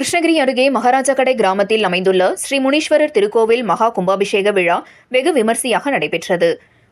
கிருஷ்ணகிரி அருகே மகாராஜாக்கடை கிராமத்தில் அமைந்துள்ள ஸ்ரீ முனீஸ்வரர் திருக்கோவில் மகா கும்பாபிஷேக விழா வெகு விமர்சையாக நடைபெற்றது.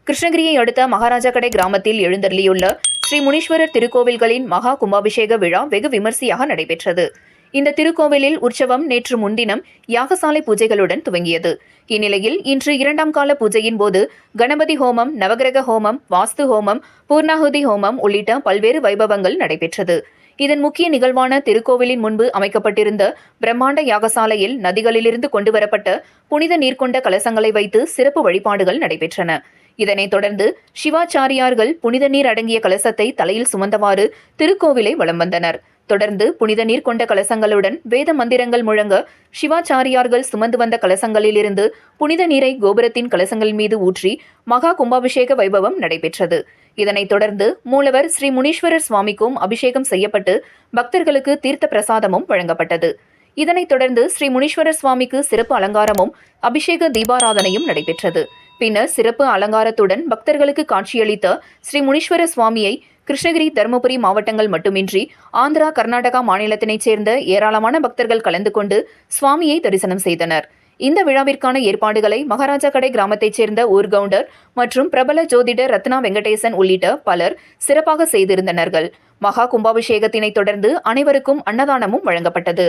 கிருஷ்ணகிரியை அடுத்த மகாராஜாக்கடை கிராமத்தில் எழுந்தருளியுள்ள ஸ்ரீ முனீஸ்வரர் திருக்கோவில்களின் மகா கும்பாபிஷேக விழா வெகு விமர்சையாக நடைபெற்றது. இந்த திருக்கோவிலில் உற்சவம் நேற்று முன்தினம் யாகசாலை பூஜைகளுடன் துவங்கியது. இந்நிலையில் இன்று இரண்டாம் கால பூஜையின் போது கணபதி ஹோமம் நவகிரக ஹோமம் வாஸ்து ஹோமம் பூர்ணாகுதி ஹோமம் உள்ளிட்ட பல்வேறு வைபவங்கள் நடைபெற்றது. இதன் முக்கிய நிகழ்வான திருக்கோவிலின் முன்பு அமைக்கப்பட்டிருந்த பிரம்மாண்ட யாகசாலையில் நதிகளிலிருந்து கொண்டுவரப்பட்ட புனித நீர் கொண்ட கலசங்களை வைத்து சிறப்பு வழிபாடுகள் நடைபெற்றன. இதனைத் தொடர்ந்து சிவாச்சாரியார்கள் புனித நீர் அடங்கிய கலசத்தை தலையில் சுமந்தவாறு திருக்கோவிலை வலம் வந்தனர். தொடர்ந்து புனித நீர் கொண்ட கலசங்களுடன் வேத மந்திரங்கள் முழங்க சிவாச்சாரியார்கள் சுமந்து வந்த கலசங்களிலிருந்து புனித நீரை கோபுரத்தின் கலசங்கள் மீது ஊற்றி மகா கும்பாபிஷேக வைபவம் நடைபெற்றது. இதனைத் தொடர்ந்து மூலவர் ஸ்ரீ முனீஸ்வரர் சுவாமிக்கும் அபிஷேகம் செய்யப்பட்டு பக்தர்களுக்கு தீர்த்த பிரசாதமும் வழங்கப்பட்டது. இதனைத் தொடர்ந்து ஸ்ரீ முனீஸ்வரர் சுவாமிக்கு சிறப்பு அலங்காரமும் அபிஷேக தீபாராதனையும் நடைபெற்றது. பின்னர் சிறப்பு அலங்காரத்துடன் பக்தர்களுக்கு காட்சியளித்த ஸ்ரீ முனீஸ்வர சுவாமியை கிருஷ்ணகிரி தருமபுரி மாவட்டங்கள் மட்டுமின்றி ஆந்திரா கர்நாடகா மாநிலத்தினைச் சேர்ந்த ஏராளமான பக்தர்கள் கலந்து கொண்டு சுவாமியை தரிசனம் செய்தனர். இந்த விழாவிற்கான ஏற்பாடுகளை மகாராஜா கடை கிராமத்தைச் சேர்ந்த ஊர்கவுண்டர் மற்றும் பிரபல ஜோதிடர் ரத்னா வெங்கடேசன் உள்ளிட்ட பலர் சிறப்பாக செய்திருந்தனர்கள். மகா கும்பாபிஷேகத்தினை தொடர்ந்து அனைவருக்கும் அன்னதானமும் வழங்கப்பட்டது.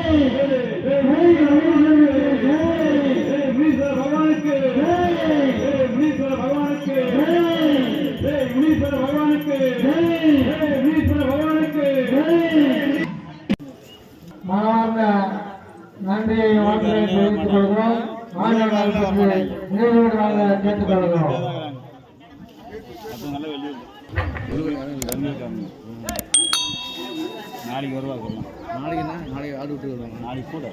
நாளைக்கு வருவாங்க நாளைக்கு என்ன நாளைக்கு ஆடு விட்டு வருவாங்க நாளைக்கு கூட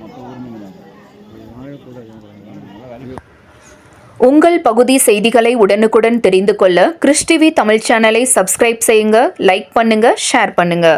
மொத்தம் உரிமைங்க நாளைக்கு கூட நல்லா உங்கள் பகுதி செய்திகளை உடனுக்குடன் தெரிந்து கொள்ள கிறிஸ்டிவி தமிழ் சேனலை சப்ஸ்கிரைப் செய்யுங்க லைக் பண்ணுங்க ஷேர் பண்ணுங்க.